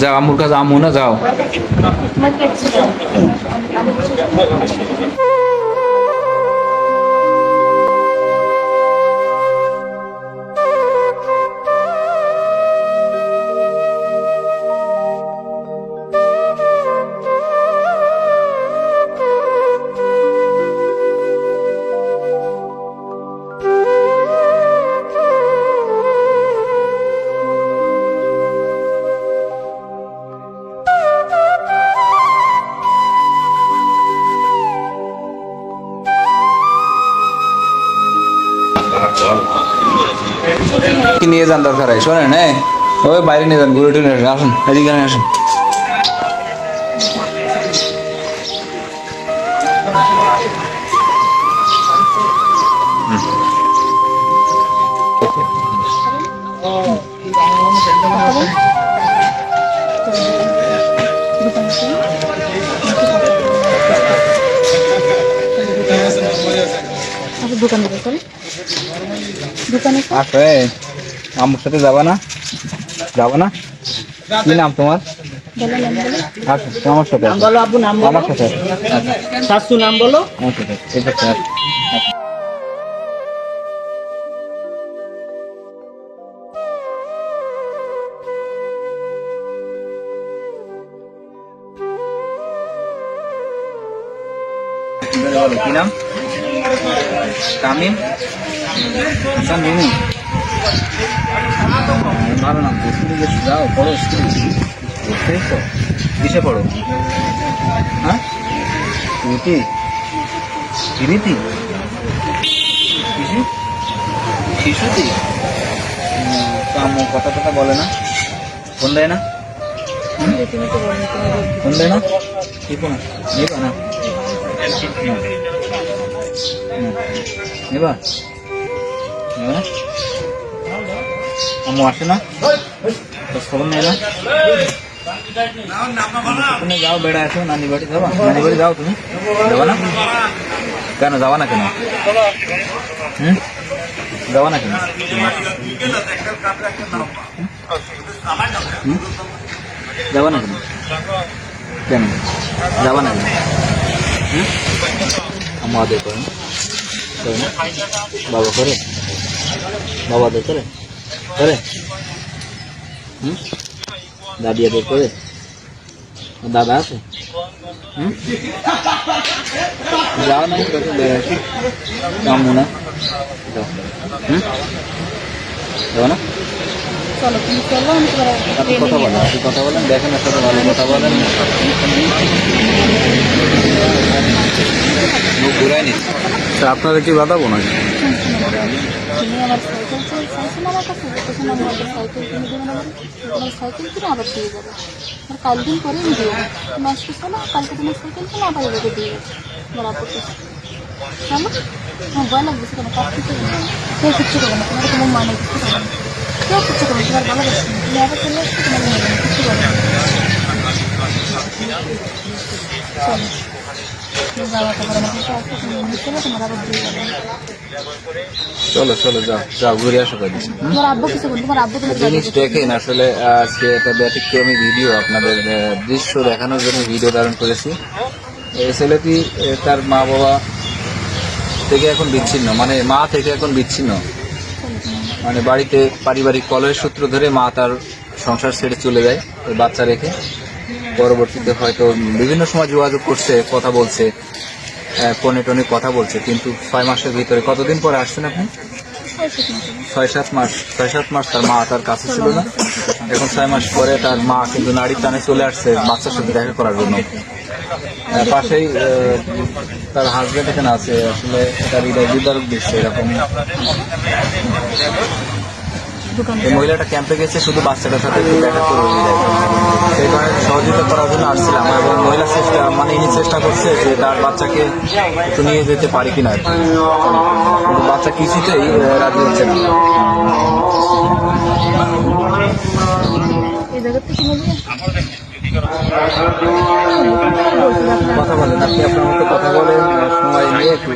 যাও আমুর কাছে আমু না যাও। কি নিয়ে যান দরকার হয়? শোনেন হ্যাঁ ওই বাইরে নিয়ে যান, ঘুরে টুরে আসুন এদিকে আসুন। দোকানে দোকানে আম্মুর সাথে যাবা না? যাব না? কি নাম তোমার? বলো নাম বলো। আসো আমার সাথে। বলো আব্বু নাম বলো। আমার সাথে। শাশু নাম বলো। আমার সাথে। এই পাশে কি নাম? তামিম হাসান মিমি। ভালো নাম তো স্কুলে যাও, পড়ো স্কুল। বুঝতেছো কিসে পড়ো? হ্যাঁ? রীতি রীতি শিশু? শিশুতি তো আম্মু কথা কথা বলে না। ফোন দেয় না? তুমি তো তুমি। ফোন দেয় না? টিপো না। নেবা না। নেবা নেবা আম্মু আসে না? খবর নেয় না? তুমি যাও, বেড়া আসো নানি বাড়ি যাবা? নানি বাড়ি যাও তুমি? যাবা না? কেন, যাবা না কেন? হুম? যাবা না কেন? যাবা না কেন? কেন? যাবা না কেন? আম্মু আদর করে। না? করে না? বাবা করে? বাবা আদর করে? করে? হুম? দাদি আদর করে? দাদা আছে? হুম? যাও না কামু না যাও হুম? যাও না? কথা বলেন আপনি কথা বলেন দেখেন সাথে ভালো কথা বলেন। যাবে আর কাল দিন পরে আমি দিয়ে দেবো তুমি আজকে কালকে তোমার সাইকেল কিনে আবার এভাবে দিয়ে যাবে আমার কাছে চলো আমার ভয় লাগছে কেন কাজ কিছু কেউ কিচ্ছু করবে না তোমার তোমার মানে কিছু করবে না কেউ কিচ্ছু করবে তোমার ভালো লাগছে তুমি আবার চলে আসছো তোমার নেবে না করবে চলো চলো, যাও যাও, ঘুরে আসো কদিন। হুম? তোমার আব্বু কিছু বলতো তোমার আব্বু তোমার জিনিস দেখেন আসলে, আজকে একটা ব্যতিক্রমী ভিডিও আপনাদের দৃশ্য দেখানোর জন্য ভিডিও ধারণ করেছি। এই ছেলেটি তার মা বাবা থেকে এখন বিচ্ছিন্ন মানে মা থেকে এখন বিচ্ছিন্ন। মানে বাড়িতে পারিবারিক কলহের সূত্র ধরে মা তার সংসার ছেড়ে চলে যায় ওই বাচ্চা রেখে। পরবর্তীতে হয়তো বিভিন্ন সময় যোগাযোগ করছে, কথা বলছে ফোনে টোনে কথা বলছে, কিন্তু ছয় মাসের ভিতরে কতদিন পরে আসছেন আপনি? ছয় সাত মাস, ছয় সাত মাস তার মা তার কাছে ছিল না। এখন ছয় মাস পরে তার মা কিন্তু নারীর টানে চলে আসছে বাচ্চার সাথে দেখা করার জন্য। পাশেই তার হাজবেন্ড এখানে আছে, আসলে তার হৃদয় বিদারক দিচ্ছে এরকম। মহিলাটা ক্যাম্পে গেছে, শুধু বাচ্চাটার সাথে দেখা করে সেই কারণে সহযোগিতা করার জন্য আসছিলাম এবং মহিলা চেষ্টা মানে ইনি চেষ্টা করছে যে তার বাচ্চাকে একটু নিয়ে যেতে পারি কিনা। কি। কিন্তু বাচ্চা কিছুতেই রাজি হচ্ছে না। এই কথা বলেন আপনি আপনার মতো কথা বলেন সময় নিয়ে একটু